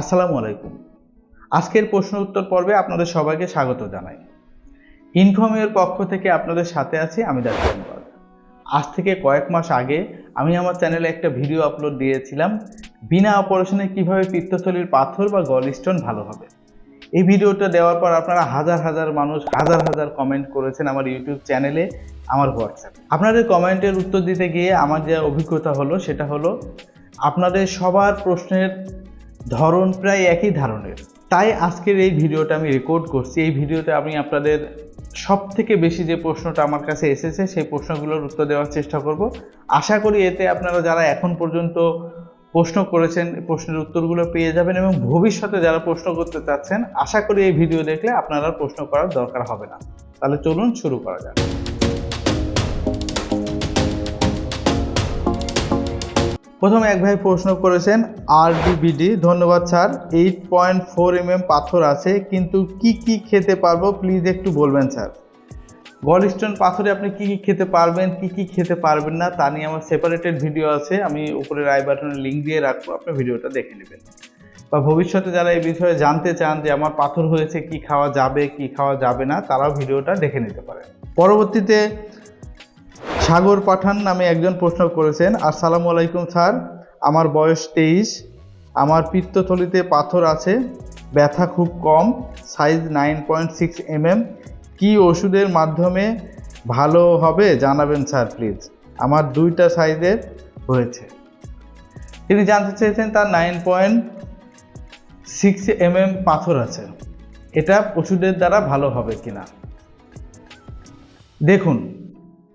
আসসালামু আলাইকুম। আজকের প্রশ্ন উত্তর পর্বে আপনাদের সবাইকে স্বাগত জানাই। ইনফর্মের পক্ষ থেকে আপনাদের সাথে আছি আমি ডাক্তার। আজ থেকে কয়েক মাস আগে আমি আমার চ্যানেলে একটা ভিডিও আপলোড দিয়েছিলাম, বিনা অপারেশনে কীভাবে পিত্তথলির পাথর বা গলস্টোন ভালো হবে। এই ভিডিওটা দেওয়ার পর আপনারা হাজার হাজার মানুষ হাজার হাজার কমেন্ট করেছেন আমার ইউটিউব চ্যানেলে, আমার হোয়াটসঅ্যাপ আপনাদের কমেন্টের উত্তর দিতে গিয়ে আমার যে অভিজ্ঞতা হলো সেটা হলো, আপনাদের সবার প্রশ্নের ধরন প্রায় একই ধরনের। তাই আজকের এই ভিডিওটা আমি রেকর্ড করছি। এই ভিডিওতে আমি আপনাদের সব থেকে বেশি যে প্রশ্নটা আমার কাছে এসেছে, সেই প্রশ্নগুলোর উত্তর দেওয়ার চেষ্টা করব। আশা করি এতে আপনারা যারা এখন পর্যন্ত প্রশ্ন করেছেন প্রশ্নের উত্তরগুলো পেয়ে যাবেন এবং ভবিষ্যতে যারা প্রশ্ন করতে চাচ্ছেন, আশা করি এই ভিডিও দেখলে আপনারা প্রশ্ন করার দরকার হবে না। তাহলে চলুন শুরু করা যাক। প্রথমে এক ভাই প্রশ্ন করেছেন আরডিবিডি ধন্যবাদ sir eight point four M M পাথর আছে, কিন্তু কি কি খেতে পারব? প্লিজ একটু বলবেন স্যার। গলস্টোন পাথরে আপনি কি কি খেতে পারবেন, কি কি খেতে পারবেন না, তা নিয়ে আমার সেপারেটেড ভিডিও আছে, আমি উপরে আই বাটনে লিঙ্ক দিয়ে রাখব, আপনি ভিডিওটা দেখে নেবেন। বা ভবিষ্যতে যারা এই বিষয়ে জানতে চান যে আমার পাথর হয়েছে, কি খাওয়া যাবে, কি খাওয়া যাবে না, তারাও ভিডিওটা দেখে নিতে পারেন। পরবর্তীতে সাগর পাঠান নামে একজন প্রশ্ন করেছেন, আসসালামু আলাইকুম স্যার, আমার বয়স তেইশ, আমার পিত্তথলিতে পাথর আছে, ব্যথা খুব কম, size nine point six MM, কী ওষুধের মাধ্যমে ভালো হবে জানাবেন স্যার প্লিজ? আমার দুইটা সাইজের হয়েছে। তিনি জানতে চেয়েছেন তার নাইন পয়েন্ট সিক্স এমএম পাথর আছে, এটা ওষুধের দ্বারা ভালো হবে কিনা। দেখুন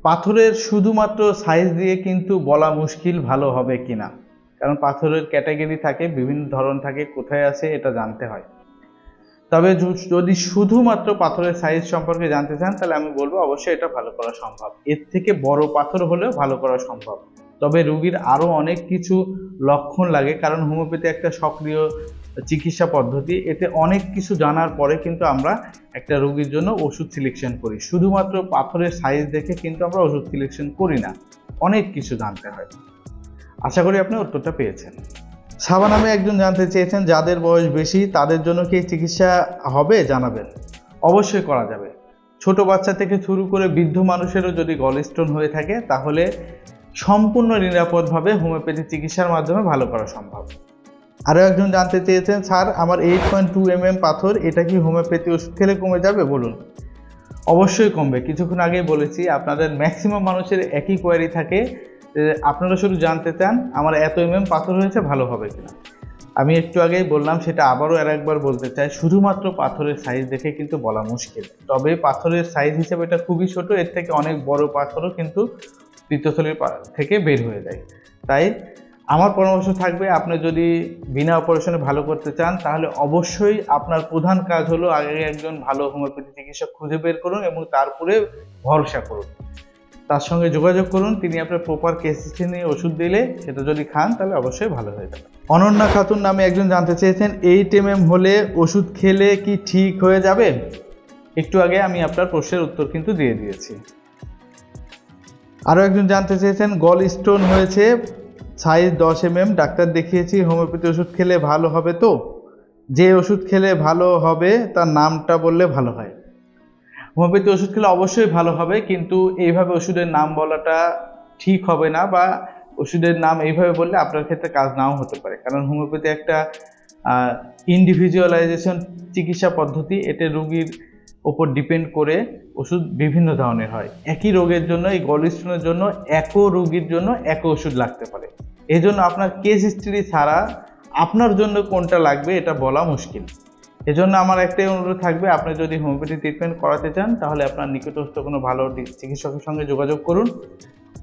পাথরের শুধুমাত্র সাইজ দিয়ে কিন্তু বলা মুশকিল ভালো হবে কিনা। কারণ পাথরের ক্যাটাগরি থাকে, বিভিন্ন ধরন থাকে, কোথায় আছে এটা জানতে হয়। তবে যদি শুধুমাত্র পাথরের সাইজ সম্পর্কে জানতে চান, তাহলে আমি বলব অবশ্যই এটা ভালো করা সম্ভব। এর থেকে বড় পাথর হলেও ভালো করা সম্ভব। তবে রুগীর আরও অনেক কিছু লক্ষণ লাগে, কারণ হোমিওপ্যাথি একটা সক্রিয় চিকিৎসা পদ্ধতি, এতে অনেক কিছু জানার পরে কিন্তু আমরা একটা রোগীর জন্য ওষুধ সিলেকশন করি। শুধুমাত্র পাথরের সাইজ দেখে কিন্তু আমরা ওষুধ সিলেকশন করি না, অনেক কিছু জানতে হয়। আশা করি আপনি উত্তরটা পেয়েছেন। সাবা নামে একজন জানতে চেয়েছেন, যাদের বয়স বেশি তাদের জন্য কি চিকিৎসা হবে জানাবেন। অবশ্যই করা যাবে। ছোট বাচ্চা থেকে শুরু করে বৃদ্ধ মানুষেরও যদি গলস্টোন হয়ে থাকে, তাহলে সম্পূর্ণ নিরাপদভাবে হোমিওপ্যাথি চিকিৎসার মাধ্যমে ভালো করা সম্ভব। আরও একজন জানতে চেয়েছেন, স্যার, আমার eight point two M M পাথর, এটা কি হোমিওপ্যাথি ওষুধ খেলে কমে যাবে? বলুন। অবশ্যই কমবে। কিছুক্ষণ আগেই বলেছি, আপনাদের ম্যাক্সিমাম মানুষের একই কোয়ারি থাকে আপনারা শুধু জানতে চান, আমার এত এম এম পাথর হয়েছে, ভালো হবে কিনা? আমি একটু আগেই বললাম, সেটা আবারও আর একবার বলতে চাই, শুধুমাত্র পাথরের সাইজ দেখে কিন্তু বলা মুশকিল। তবে পাথরের সাইজ হিসেবে এটা খুবই ছোট, এর থেকে অনেক বড় পাথরও কিন্তু পিত্তথলির থেকে বের হয়ে যায়। তাই আমার পরামর্শ থাকবে আপনি যদি বিনা অপারেশনে ভালো করতে চান, তাহলে অবশ্যই আপনার প্রধান কাজ হলো আগে একজন ভালো হোমিওপ্যাথি চিকিৎসক খুঁজে বের করুন এবং তারপরে ভরসা করুন। তার সঙ্গে যোগাযোগ করুন, তিনি আপনার প্রপার কেস নিয়ে ওষুধ দিলে সেটা যদি খান, তাহলে অবশ্যই ভালো হয়ে যাবে। অনন্যা খাতুন নামে একজন জানতে চেয়েছেন এইট এম এম হলে ওষুধ খেলে কি ঠিক হয়ে যাবে? একটু আগে আমি আপনার প্রশ্নের উত্তর কিন্তু দিয়ে দিয়েছি। আরও একজন জানতে চেয়েছেন গল স্টোন হয়েছে সাইজ দশ এম এম ডাক্তার দেখিয়েছি, হোমিওপ্যাথি ওষুধ খেলে ভালো হবে তো? যে ওষুধ খেলে ভালো হবে, তার নামটা বললে ভালো হয়। হোমিওপ্যাথি ওষুধ খেলে অবশ্যই ভালো হবে, কিন্তু এইভাবে ওষুধের নাম বলাটা ঠিক হবে না বা ওষুধের নাম এইভাবে বললে আপনার ক্ষেত্রে কাজ নাও হতে পারে। কারণ হোমিওপ্যাথি একটা ইন্ডিভিজুয়ালাইজেশন চিকিৎসা পদ্ধতি, এতে রোগীর ওপর ডিপেন্ড করে ওষুধ বিভিন্ন ধরনের হয়। একই রোগের জন্য, এই গলিস্টোনের জন্য, একও রোগীর জন্য একও ওষুধ লাগতে পারে। এই জন্য আপনার কেস হিস্ট্রি ছাড়া আপনার জন্য কোনটা লাগবে এটা বলা মুশকিল। এজন্য আমার একটাই অনুরোধ থাকবে, আপনি যদি হোমিওপ্যাথি ট্রিটমেন্ট করাতে চান, তাহলে আপনার নিকটস্থ কোনো ভালো চিকিৎসকের সঙ্গে যোগাযোগ করুন।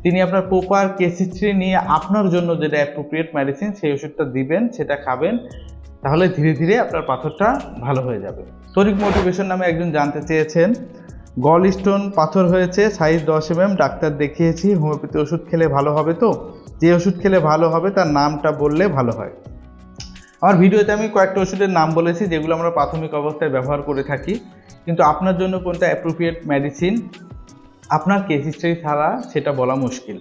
তিনি আপনার প্রপার কেস হিস্ট্রি নিয়ে আপনার জন্য যেটা অ্যাপ্রোপ্রিয়েট মেডিসিন সেই ওষুধটা দিবেন, সেটা খাবেন, তাহলে ধীরে ধীরে আপনার পাথরটা ভালো হয়ে যাবে। তরিক মোটিভেশন নামে একজন জানতে চেয়েছেন গল স্টোন পাথর হয়েছে সাইজ দশ এম ডাক্তার দেখিয়েছি হোমিওপ্যাথি ওষুধ খেলে ভালো হবে তো? যে ওষুধ খেলে ভালো হবে, তার নামটা বললে ভালো হয়। আমার ভিডিওতে আমি কয়েকটা ওষুধের নাম বলেছি, যেগুলো আমরা প্রাথমিক অবস্থায় ব্যবহার করে থাকি। কিন্তু আপনার জন্য কোনটা অ্যাপ্রোপ্রিয়েট মেডিসিন আপনার কেস হিস্ট্রি ছাড়া সেটা বলা মুশকিল।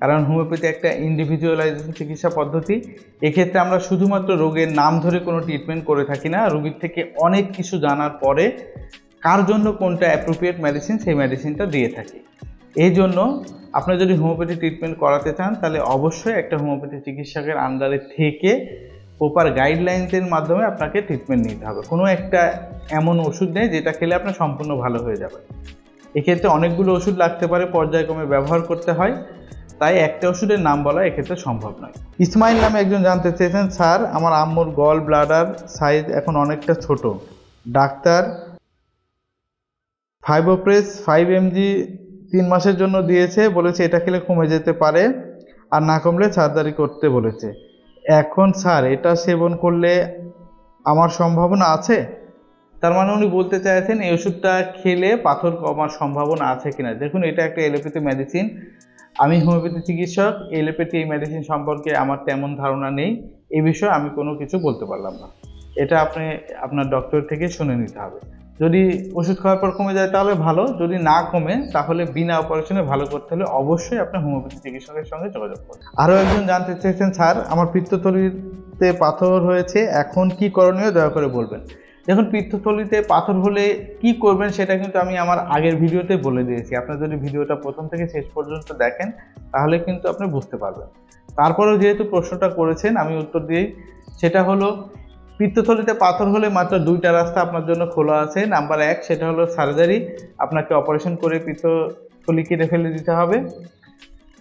কারণ হোমিওপ্যাথি একটা ইন্ডিভিজুয়ালাইজেশন চিকিৎসা পদ্ধতি। এক্ষেত্রে আমরা শুধুমাত্র রোগের নাম ধরে কোনো ট্রিটমেন্ট করে থাকি না, রোগীর থেকে অনেক কিছু জানার পরে কার জন্য কোনটা অ্যাপ্রোপ্রিয়েট মেডিসিন সেই মেডিসিনটা দিয়ে থাকি। এই জন্য আপনি যদি হোমিওপ্যাথি ট্রিটমেন্ট করাতে চান, তাহলে অবশ্যই একটা হোমিওপ্যাথি চিকিৎসকের আন্ডারে থেকে প্রপার গাইডলাইন্সের মাধ্যমে আপনাকে ট্রিটমেন্ট নিতে হবে। কোনো একটা এমন ওষুধ নেই যেটা খেলে আপনার সম্পূর্ণ ভালো হয়ে যাবে। এক্ষেত্রে অনেকগুলো ওষুধ লাগতে পারে, পর্যায়ক্রমে ব্যবহার করতে হয়। তাই একটা ওষুধের নাম বলা এক্ষেত্রে সম্ভব নয়। ইসমাইল নামে একজন জানতে চেয়েছেন, স্যার, আমার আম্মুর গল ব্লাডার সাইজ এখন অনেকটা ছোট। ডাক্তার ফাইবোপ্রেস ফাইভ এমজি তিন মাসের জন্য দিয়েছে, বলেছে এটা খেলে কমে যেতে পারে আর না কমলে সার্জারি করতে বলেছে। এখন স্যার, এটা সেবন করলে আমার সম্ভাবনা আছে? তার মানে উনি বলতে চাইছেন, এই ওষুধটা খেলে পাথর কমার সম্ভাবনা আছে কিনা? দেখুন, এটা একটা এলোপ্যাথি মেডিসিন আমি হোমিওপ্যাথি চিকিৎসক এলোপ্যাথি এই মেডিসিন সম্পর্কে আমার তেমন ধারণা নেই। এ বিষয়ে আমি কোনো কিছু বলতে পারলাম না। এটা আপনি, আপনার ডক্টর থেকে শুনে নিতে হবে। যদি ওষুধ খাওয়ার পর কমে যায় তাহলে ভালো, যদি না কমে তাহলে বিনা অপারেশনে ভালো করতে হলে অবশ্যই আপনার হোমিওপ্যাথি চিকিৎসকের সঙ্গে যোগাযোগ করুন। আরও একজন জানতে চেয়েছেন, স্যার, আমার পিত্তথলিতে পাথর হয়েছে, এখন কি করণীয় দয়া করে বলবেন। দেখুন, পিত্তথলিতে পাথর হলে কি করবেন সেটা কিন্তু আমি আমার আগের ভিডিওতে বলে দিয়েছি। আপনি যদি ভিডিওটা প্রথম থেকে শেষ পর্যন্ত দেখেন, তাহলে কিন্তু আপনি বুঝতে পারবেন। তারপরেও যেহেতু প্রশ্নটা করেছেন, আমি উত্তর দিই। সেটা হলো পিত্তথলিতে পাথর হলে মাত্র দুইটা রাস্তা আপনার জন্য খোলা আছে। নাম্বার এক, সেটা হলো সার্জারি। আপনাকে অপারেশন করে পিত্তথলি কেটে ফেলে দিতে হবে।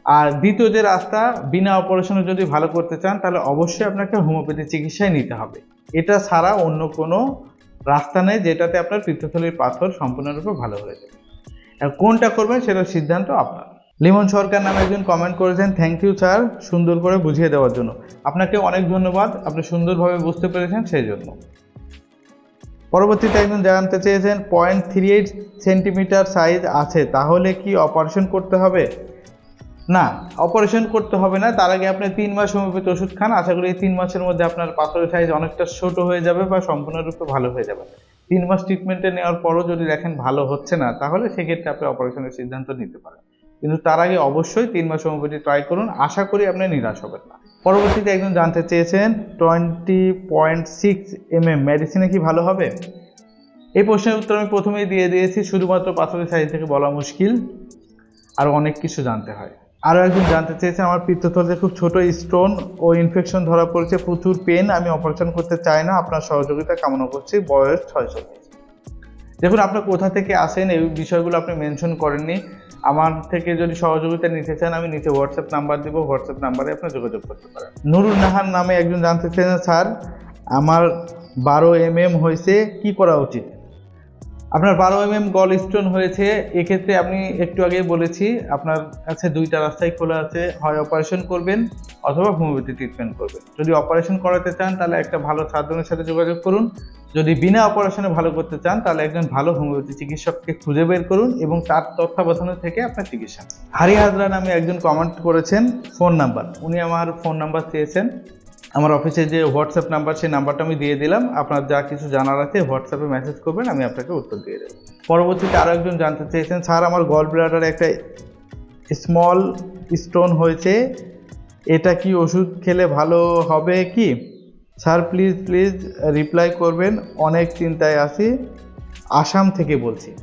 আর দ্বিতীয় যে রাস্তা, বিনা অপারেশনে যদি ভালো করতে চান, তাহলে অবশ্যই আপনাকে হোমিওপ্যাথি চিকিৎসায় নিতে হবে। এটা ছাড়া অন্য কোনো রাস্তা নেই, যেটাতে আপনার পিত্তথলির পাথর সম্পূর্ণরূপে ভালো হয়ে যাবে কোনটা করবেন, সেটার সিদ্ধান্ত আপনার। লিমন সরকার নামে একজন কমেন্ট করেছেন থ্যাংক ইউ স্যার সুন্দর করে বুঝিয়ে দেওয়ার জন্য। আপনাকে অনেক ধন্যবাদ, আপনি সুন্দরভাবে বুঝতে পেরেছেন সেই জন্য। পরবর্তীতে একজন জানতে চেয়েছেন point three eight centimetre size আছে, তাহলে কি অপারেশন করতে হবে? না অপারেশন করতে হবে না, তার আগে আপনি তিন মাস হোমিওপ্যাথি ওষুধ খান। আশা করি এই তিন মাসের মধ্যে আপনার পাথরের সাইজ অনেকটা ছোট হয়ে যাবে বা সম্পূর্ণরূপে ভালো হয়ে যাবে। তিন মাস ট্রিটমেন্টে নেওয়ার পরও যদি দেখেন ভালো হচ্ছে না, তাহলে সেক্ষেত্রে আপনি অপারেশনের সিদ্ধান্ত নিতে পারেন। কিন্তু তার আগে অবশ্যই তিন মাস হোমিওপ্যাথি ট্রাই করুন। আশা করি আপনি নিরাশ হবেন না। পরবর্তীতে একজন জানতে চেয়েছেন twenty point six M M মেডিসিনে কি ভালো হবে? এই প্রশ্নের উত্তর আমি প্রথমেই দিয়ে দিয়েছি, শুধুমাত্র পাথরের সাইজ থেকে বলা মুশকিল। আর অনেক কিছু জানতে হয়। আরও একজন জানতে চেয়েছেন, আমার পিত্তথলিতে খুব ছোট স্টোন ও ইনফেকশন ধরা পড়েছে, প্রচুর পেন আমি অপারেশন করতে চাই না, আপনার সহযোগিতা কামনা করছি, বয়স ছয়শো দেখুন আপনার কোথা থেকে আসেন এই বিষয়গুলো আপনি মেনশন করেননি। আমার থেকে যদি সহযোগিতা নিতে চান, আমি নিচে হোয়াটসঅ্যাপ নাম্বার দেবো হোয়াটসঅ্যাপ নাম্বারে আপনি যোগাযোগ করতে পারেন। নুরুল নাহার নামে একজন জানতে চেয়েছেন স্যার, আমার বারো এম এম হয়েছে, কী করা উচিত? আপনার বারো এম এম গল স্টোন হয়েছে, এক্ষেত্রে আপনি একটু আগে বলেছি, আপনার কাছে দুইটা রাস্তাই খোলা আছে, হয় অপারেশন করবেন অথবা হোমিওপ্যাথি ট্রিটমেন্ট করবেন। যদি অপারেশন করাতে চান, তাহলে একটা ভালো সার্জনের সাথে যোগাযোগ করুন। যদি বিনা অপারেশনে ভালো করতে চান, তাহলে একজন ভালো হোমিওপ্যাথি চিকিৎসককে খুঁজে বের করুন এবং তার তত্ত্বাবধানে থেকে আপনার চিকিৎসা। হারি হাজরা নামে একজন কমেন্ট করেছেন ফোন নাম্বার উনি আমার ফোন নাম্বার চেয়েছেন। আমার অফিসে যে হোয়াটসঅ্যাপ নাম্বার সেই নাম্বারটা আমি দিয়ে দিলাম। আপনার যা কিছু জানার আছে হোয়াটসঅ্যাপে মেসেজ করবেন, আমি আপনাকে উত্তর দিয়ে দেবো। পরবর্তীতে আরও একজন জানতে চেয়েছেন, স্যার, আমার গল ব্লাডারে একটা স্মল স্টোন হয়েছে। এটা কি ওষুধ খেলে ভালো হবে কি? স্যার প্লিজ প্লিজ রিপ্লাই করবেন। অনেক চিন্তায় আছি। আসাম থেকে বলছি।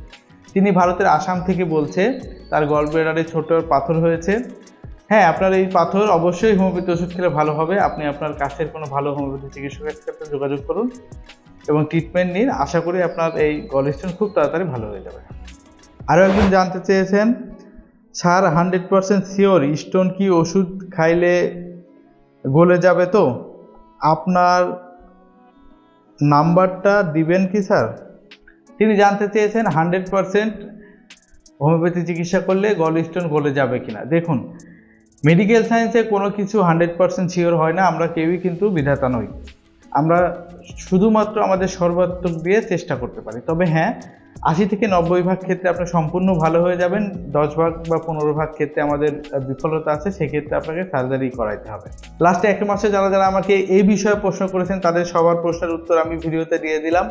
তিনি ভারতের আসাম থেকে বলছে, তার গল ব্লাডারে ছোট পাথর হয়েছে। হ্যাঁ আপনার এই পাথর অবশ্যই হোমিওপ্যাথি ওষুধ খেলে ভালো হবে। আপনি আপনার কাছের কোনো ভালো হোমিওপ্যাথি চিকিৎসকের সাথে যোগাযোগ করুন এবং ট্রিটমেন্ট নিন। আশা করি আপনার এই গলস্টোন খুব তাড়াতাড়ি ভালো হয়ে যাবে। আরও একজন জানতে চেয়েছেন, sir hundred percent sure stone কি ওষুধ খাইলে গলে যাবে তো? আপনার নাম্বারটা দিবেন কি, স্যার? তিনি জানতে চেয়েছেন হান্ড্রেড পারসেন্ট হোমিওপ্যাথি চিকিৎসা করলে গল স্টোন গলে যাবে কিনা? দেখুন মেডিকেল সায়েন্সে কোনো কিছু হান্ড্রেড পারসেন্ট শিওর হয় না, আমরা কেউই কিন্তু বিধাতা নই। আমরা শুধুমাত্র আমাদের সর্বাত্মক দিয়ে চেষ্টা করতে পারি। তবে হ্যাঁ আশি থেকে নব্বই ভাগ ক্ষেত্রে আপনি সম্পূর্ণ ভালো হয়ে যাবেন, দশ ভাগ বা পনেরো ভাগ ক্ষেত্রে আমাদের বিফলতা আছে, সেক্ষেত্রে আপনাকে সার্জারি করাইতে হবে। লাস্টে এক মাসে যারা যারা আমাকে এই বিষয়ে প্রশ্ন করেছেন, তাদের সবার প্রশ্নের উত্তর আমি ভিডিওতে দিয়ে দিলাম।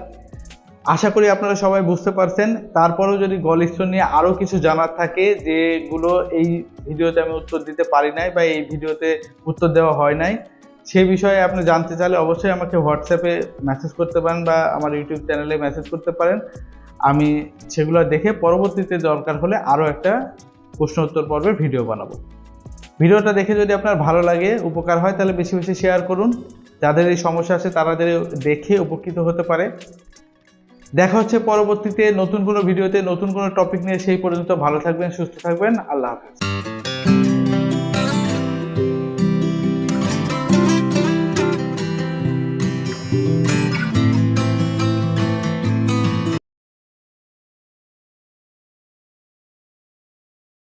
আশা করি আপনারা সবাই বুঝতে পারছেন। তারপরেও যদি গল স্টোন নিয়ে আরও কিছু জানার থাকে, যেগুলো এই ভিডিওতে আমি উত্তর দিতে পারি নাই বা এই ভিডিওতে উত্তর দেওয়া হয় নাই, সে বিষয়ে আপনি জানতে চাইলে অবশ্যই আমাকে হোয়াটসঅ্যাপে মেসেজ করতে পারেন বা আমার ইউটিউব চ্যানেলে মেসেজ করতে পারেন। আমি সেগুলো দেখে পরবর্তীতে দরকার হলে আরও একটা প্রশ্ন উত্তর পর্বের ভিডিও বানাবো। ভিডিওটা দেখে যদি আপনার ভালো লাগে, উপকার হয়, তাহলে বেশি বেশি শেয়ার করুন। যাদের এই সমস্যা আছে তারা দেখে উপকৃত হতে পারে। দেখা হচ্ছে পরবর্তীতে নতুন কোনো ভিডিওতে, নতুন কোনো টপিক নিয়ে, সেই পর্যন্ত ভালো থাকবেন, সুস্থ থাকবেন, আল্লাহ হাফেজ।